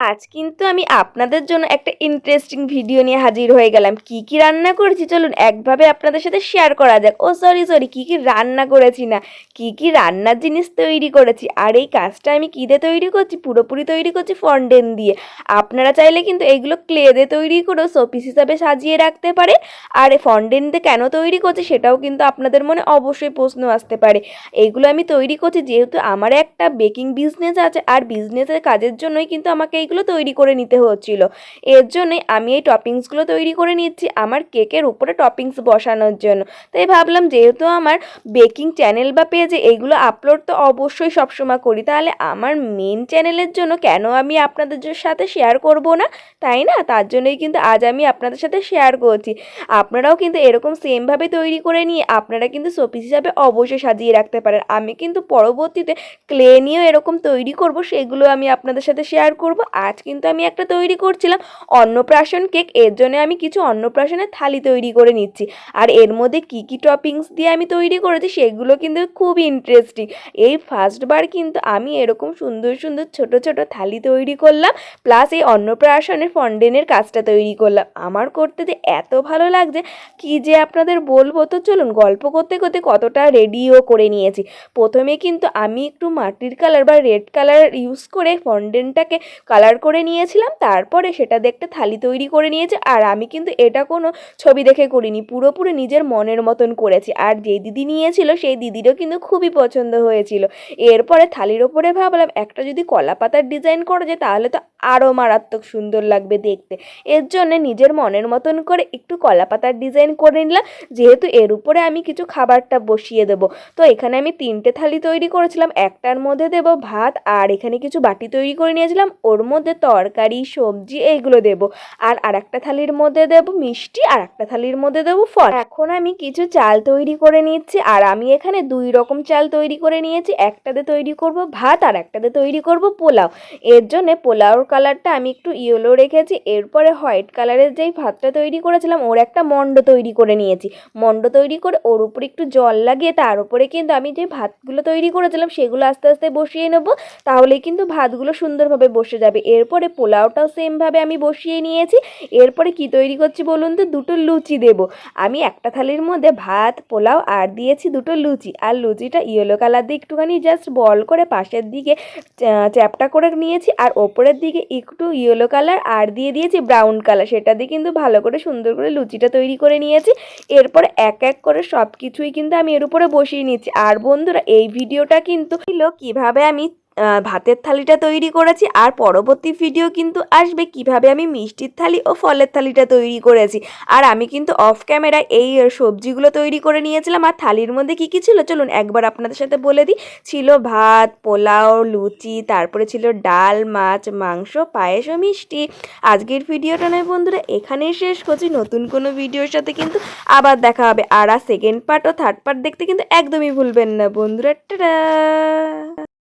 আজ কিন্তু আমি আপনাদের জন্য একটা ইন্টারেস্টিং ভিডিও নিয়ে হাজির হয়ে গেলাম। কি কি রান্না করেছি? চলুন একভাবে আপনাদের সাথে শেয়ার করা যাক। ও সরি সরি কি কি রান্না করেছি না? কি কি রান্নার জিনিস তৈরি করেছি? আর এই কাজটা আমি কী দিয়ে তৈরি করছি? পুরোপুরি তৈরি করছি ফন্ডেন দিয়ে। আপনারা চাইলে কিন্তু এইগুলো ক্লে দিয়ে তৈরি করেও শোপিস হিসাবে সাজিয়ে রাখতে পারে। আর ফন্ডেন দিয়ে কেন তৈরি করছি সেটাও কিন্তু আপনাদের মনে অবশ্যই প্রশ্ন আসতে পারে। এইগুলো আমি তৈরি করছি যেহেতু আমার একটা বেকিং বিজনেস আছে। আর বিজনেসের কাজের জন্যই কিন্তু আমাকে এইগুলো তৈরি করে নিতে হচ্ছিল। এর জন্যই আমি এই টপিংসগুলো তৈরি করে নিচ্ছি আমার কেকের উপরে টপিংস বসানোর জন্য। তাই ভাবলাম যেহেতু আমার বেকিং চ্যানেল বা পেজে এইগুলো আপলোড তো অবশ্যই সবসময় করি, তাহলে আমার মেন চ্যানেলের জন্য কেন আমি আপনাদের সাথে শেয়ার করব না? তাই না? তার জন্যই কিন্তু আজ আমি আপনাদের সাথে শেয়ার করছি। আপনারাও কিন্তু এরকম সেমভাবে তৈরি করে নিয়ে আপনারা কিন্তু শোপিস হিসাবে অবশ্যই সাজিয়ে রাখতে পারেন। আমি কিন্তু পরবর্তীতে ক্লে নিয়েও এরকম তৈরি করব, সেগুলো আমি আপনাদের সাথে শেয়ার করব। আজ কিন্তু আমি একটা তৈরি করছিলাম। অন্নপ্রাশন কেক, এর জন্য আমি কিছু অন্নপ্রাশনের থালি তৈরি করে নিচ্ছি। আর এর মধ্যে কী কী টপিংস দিয়ে আমি তৈরি করেছি সেগুলো কিন্তু খুব ইন্টারেস্টিং এই ফার্স্টবার কিন্তু আমি এরকম সুন্দর সুন্দর ছোট ছোট থালি তৈরি করলাম প্লাস এই অন্নপ্রাশনের ফন্ডেনের কাজটা তৈরি করলাম। আমার করতে যে এত ভালো লাগছে, কি যে আপনাদের বলব? তো চলুন, গল্প করতে করতে কতটা রেডিও করে নিয়েছি। প্রথমে কিন্তু আমি একটু মাটির কালার বা রেড কালার ইউজ করে ফন্ডেনটাকে কালার করে নিয়েছিলাম, তারপরে সেটা দেখতে থালি তৈরি করে নিয়েছে, আর আমি কিন্তু এটা কোনো ছবি দেখে করিনি, পুরোপুরি নিজের মনের মতন করেছি। আর যে দিদি নিয়েছিল, সেই দিদিরও কিন্তু খুবই পছন্দ হয়েছিল। এরপরে থালির ওপরে ভাবলাম, একটা যদি কলা পাতার ডিজাইন করা যায়, তাহলে তো আরও মারাত্মক সুন্দর লাগবে দেখতে। এর জন্য নিজের মনের মতন করে একটু কলা পাতার ডিজাইন করে নিলাম। যেহেতু এর উপরে আমি কিছু খাবারটা বসিয়ে দেবো। তো এখানে আমি তিনটে থালি তৈরি করেছিলাম। একটার মধ্যে দেবো ভাত আর এখানে কিছু বাটি তৈরি করে নিয়েছিলাম। ওর মধ্যে তরকারি, সবজি এইগুলো দেবো। আর আরেকটা থালির মধ্যে দেবো মিষ্টি, আর একটা থালির মধ্যে দেবো ফল। এখন আমি কিছু চাল তৈরি করে নিচ্ছি। আর আমি এখানে দুই রকম চাল তৈরি করে নিয়েছি। একটাতে তৈরি করব ভাত আর একটাতে তৈরি করব পোলাও। এর জন্যে পোলাওর কালারটা আমি একটু ইয়েলো রেখেছি, এরপরে হোয়াইট কালারের যেই ভাতটা তৈরি করেছিলাম, ওর একটা মণ্ড তৈরি করে নিয়েছি। মণ্ড তৈরি করে ওর উপরে একটু জল লাগিয়ে তার উপরে কিন্তু আমি যে ভাতগুলো তৈরি করেছিলাম, সেগুলো আস্তে আস্তে বসিয়ে নেব, তাহলে কিন্তু ভাতগুলো সুন্দরভাবে বসে যাবে। এরপরে পোলাওটাও সেমভাবে আমি বসিয়ে নিয়েছি। এরপরে কি তৈরি করছি বলুন তো? দুটো লুচি দেব। আমি একটা থালির মধ্যে ভাত, পোলাও আর দিয়েছি দুটো লুচি। আর লুচিটা ইয়েলো কালার দিয়ে একটুখানি জাস্ট বল করে পাশের দিকে চ্যাপটা করে নিয়েছি। আর ওপরের দিকে একটু ইয়েলো কালার আর দিয়ে দিয়েছি ব্রাউন কালার সেটা দিয়ে কিন্তু ভালো করে সুন্দর করে লুচিটা তৈরি করে নিয়েছি। এরপর এক এক করে সব কিছুই কিন্তু আমি এর উপরে বসিয়ে নিচ্ছি। আর বন্ধুরা, এই ভিডিওটা কিন্তু ছিল কীভাবে আমি ভাতের থালিটা তৈরি করেছি আর পরবর্তী ভিডিও কিন্তু আসবে কীভাবে আমি মিষ্টির থালি ও ফলের থালিটা তৈরি করেছি। আর আমি কিন্তু অফ ক্যামেরায় এই সবজিগুলো তৈরি করে নিয়েছিলাম। আর থালির মধ্যে কি কি ছিল? চলুন একবার আপনাদের সাথে বলে দিই। ছিল ভাত, পোলাও, লুচি, তারপরে ছিল ডাল, মাছ, মাংস, পায়েস ও মিষ্টি। আজকের ভিডিওটা নয় বন্ধুরা, এখানেই শেষ করছি। নতুন কোনো ভিডিওর সাথে কিন্তু আবার দেখা হবে। আর আর সেকেন্ড পার্ট ও থার্ড পার্ট দেখতে কিন্তু একদমই ভুলবেন না বন্ধুরা। টাটা!